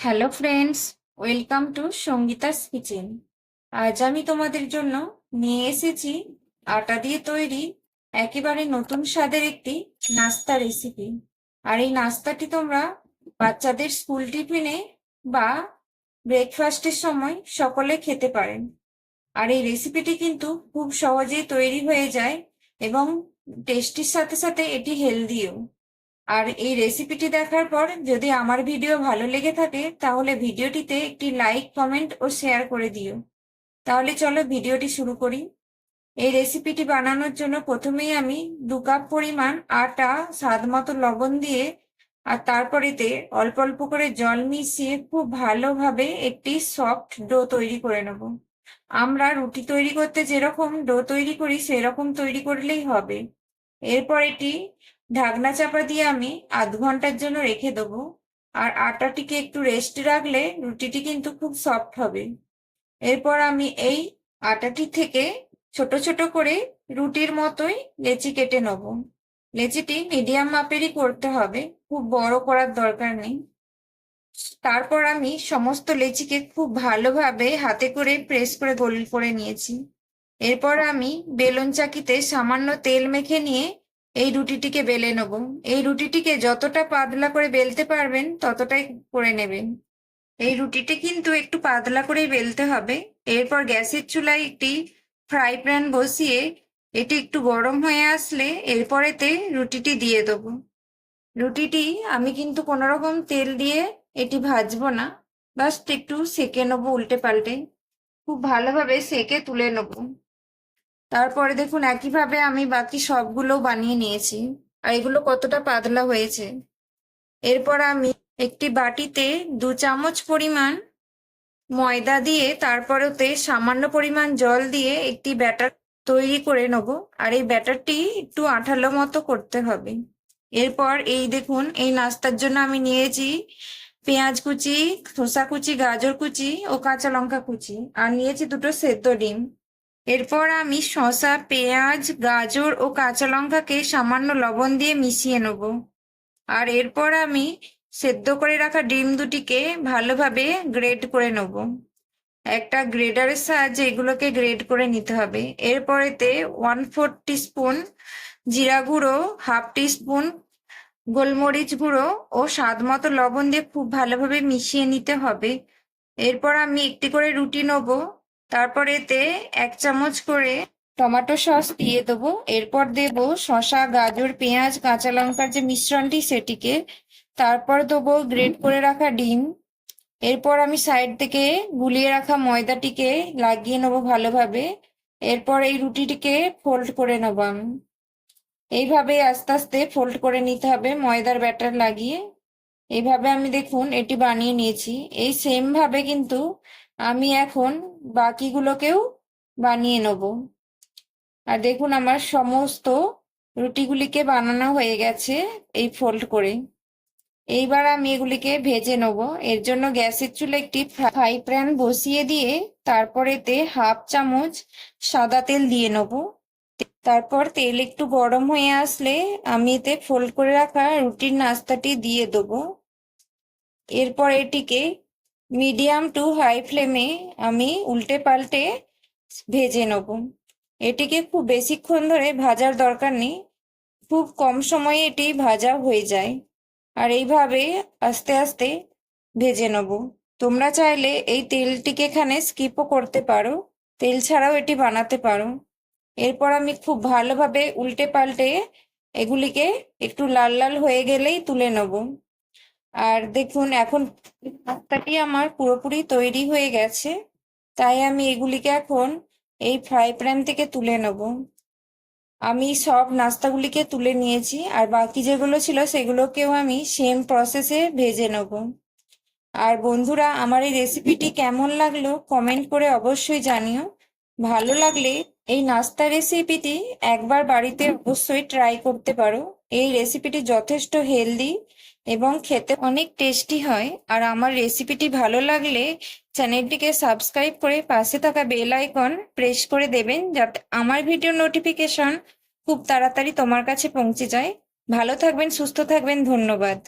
Hello friends welcome to Sangeeta's kitchen আজ আমি তোমাদের জন্য নিয়ে এসেছি আটা দিয়ে তৈরি একেবারে নতুন স্বাদের একটি নাস্তা রেসিপি আর এই নাস্তাটি তোমরা বাচ্চাদের স্কুল টিফিনে বা ব্রেকফাস্টের সময় সকলে খেতে পারেন। আর এই রেসিপিটি কিন্তু খুব সহজেই তৈরি হয়ে যায় এবং টেস্টির সাথে সাথে এটি হেলদিও আর এই রেসিপিটি দেখার পর যদি আমার ভিডিও ভালো লেগে থাকে, তাহলে ভিডিওটিতে একটি লাইক কমেন্ট ও শেয়ার করে দিও। তাহলে চলো ভিডিওটি শুরু করি। এই রেসিপিটি বানানোর জন্য প্রথমেই আমি দু কাপ পরিমাণ আটা, স্বাদ মতো লবণ দিয়ে, আর তারপরেতে অল্প অল্প করে জল মিশিয়ে খুব ভালোভাবে একটি সফট ডো তৈরি করে নেব। আমরা রুটি তৈরি করতে যেরকম ডো তৈরি করি, সেরকম তৈরি করলেই হবে। এরপর এটি ঢাকনা চাপা দিয়ে আমি আধ ঘণ্টার জন্য রেখে দেবো। আর আটাটিকে একটু রেস্ট রাখলে রুটিটি কিন্তু খুব সফট হবে। এরপর আমি এই আটাটি থেকে ছোট ছোট করে রুটির মতোই লেচি কেটে নেব। লেচিটি মিডিয়াম মাপেরই করতে হবে, খুব বড় করার দরকার নেই। তারপর আমি সমস্ত লেচিকে খুব ভালোভাবে হাতে করে প্রেস করে গোল করে নিয়েছি। এরপর আমি বেলুন চাকিতে সামান্য তেল মেখে নিয়ে এই রুটিটিকে বেলে নেব। এই রুটিটিকে যতটা পাতলা করে বেলতে পারবেন, ততটাই করে নেবেন। এই রুটিটি কিন্তু একটু পাতলা করেই বেলতে হবে। এরপর গ্যাসের চুলায় একটি ফ্রাই প্যান বসিয়ে এটি একটু গরম হয়ে আসলে এরপরেতে রুটিটি দিয়ে দেবো। রুটিটি আমি কিন্তু কোনো রকম তেল দিয়ে এটি ভাজবো না জাস্ট একটু সেকে নেব উল্টে পাল্টে। খুব ভালোভাবে সেকে তুলে নেব। তারপরে দেখুন, একইভাবে আমি বাকি সবগুলো বানিয়ে নিয়েছি। আর এগুলো কতটা পাতলা হয়েছে। এরপর আমি একটি বাটিতে দু চামচ পরিমাণ ময়দা দিয়ে, তারপরেতে সামান্য পরিমাণ জল দিয়ে একটি ব্যাটার তৈরি করে নেব। আর এই ব্যাটারটি একটু আঠালো মতো করতে হবে। এরপর এই দেখুন, এই নাস্তার জন্য আমি নিয়েছি পেঁয়াজ কুচি খোসা কুচি, গাজর কুচি ও কাঁচা লঙ্কা কুচি। আর নিয়েছি দুটো সেদ্ধ ডিম। এরপর আমি শসা, পেঁয়াজ, গাজর ও কাঁচা লঙ্কাকে সামান্য লবণ দিয়ে মিশিয়ে নেব। আর এরপর আমি সেদ্ধ করে রাখা ডিম দুটিকে ভালোভাবে গ্রেড করে নেব। একটা গ্রেডারের সাহায্যে এগুলোকে গ্রেড করে নিতে হবে। এরপরেতে ওয়ান ফোর স্পুন জিরা গুঁড়ো, হাফ স্পুন গোলমরিচ গুঁড়ো ও স্বাদ মতো লবণ দিয়ে খুব ভালোভাবে মিশিয়ে নিতে হবে। এরপর আমি একটি করে রুটি নেব। তারপর এতে এক চামচ করে টমেটো সস দিয়ে দেবো। এরপর দেব শসা, গাজর, পেঁয়াজ, কাঁচা লঙ্কার যে মিশ্রণটি সেটিকে। তারপর দেবো গ্রেট করে রাখা ডিম। এরপর আমি সাইড থেকে গুলিয়ে রাখা ময়দাটিকে লাগিয়ে নেব ভালোভাবে। এরপর এই রুটিটিকে ফোল্ড করে নেব আমি। এইভাবে আস্তে আস্তে ফোল্ড করে নিতে হবে ময়দার ব্যাটার লাগিয়ে। এইভাবে আমি দেখুন এটি বানিয়ে নিয়েছি। এই সেম ভাবে কিন্তু আমি এখন বাকিগুলোকেও বানিয়ে নেব। আর দেখুন আমার সমস্ত রুটিগুলিকে বানানো হয়ে গেছে এই ফোল্ড করে। এইবার আমি এগুলিকে ভেজে নেব। এর জন্য গ্যাসের চুলে একটি ফ্রাই প্যান বসিয়ে দিয়ে তারপরেতে হাফ চামচ সাদা তেল দিয়ে নেব। তারপর তেল একটু গরম হয়ে আসলে আমি এতে ফোল্ড করে রাখা রুটির নাস্তাটি দিয়ে দেবো। এরপর এটিকে মিডিয়াম টু হাই ফ্লেমে আমি উল্টে পাল্টে ভেজে নেব। এটিকে খুব বেশিক্ষণ ধরে ভাজার দরকার নেই। খুব কম সময়ে এটি ভাজা হয়ে যায়। আর এইভাবে আস্তে আস্তে ভেজে নেব। তোমরা চাইলে এই তেলটিকে এখানে স্কিপও করতে পারো। তেল ছাড়াও এটি বানাতে পারো। এরপর আমি খুব ভালোভাবে উল্টে পাল্টে এগুলিকে একটু লাল লাল হয়ে গেলেই তুলে নেব। আর দেখুন, এখন নাস্তাটি আমার পুরোপুরি তৈরি হয়ে গেছে। তাই আমি এগুলিকে এখন এই ফ্রাই প্যান থেকে তুলে নেব। আমি সব নাস্তাগুলিকে তুলে নিয়েছি আর বাকি যেগুলো ছিল সেগুলোকেও আমি সেম প্রসেসে ভেজে নেব। আর বন্ধুরা, আমার এই রেসিপিটি কেমন লাগল কমেন্ট করে অবশ্যই জানিও। ভালো লাগলে এই নাস্তা রেসিপিটি একবার বাড়িতে অবশ্যই ট্রাই করতে পারো। এই রেসিপিটি যথেষ্ট হেলদি এবং খেতে অনেক টেস্টি হয়। আর আমার রেসিপিটি ভালো লাগলে চ্যানেলটিকে সাবস্ক্রাইব করে পাশে থাকা বেল আইকন প্রেস করে দেবেন যাতে আমার ভিডিও নোটিফিকেশন খুব তাড়াতাড়ি তোমার কাছে পৌঁছে যায়। ভালো থাকবেন, সুস্থ থাকবেন, ধন্যবাদ।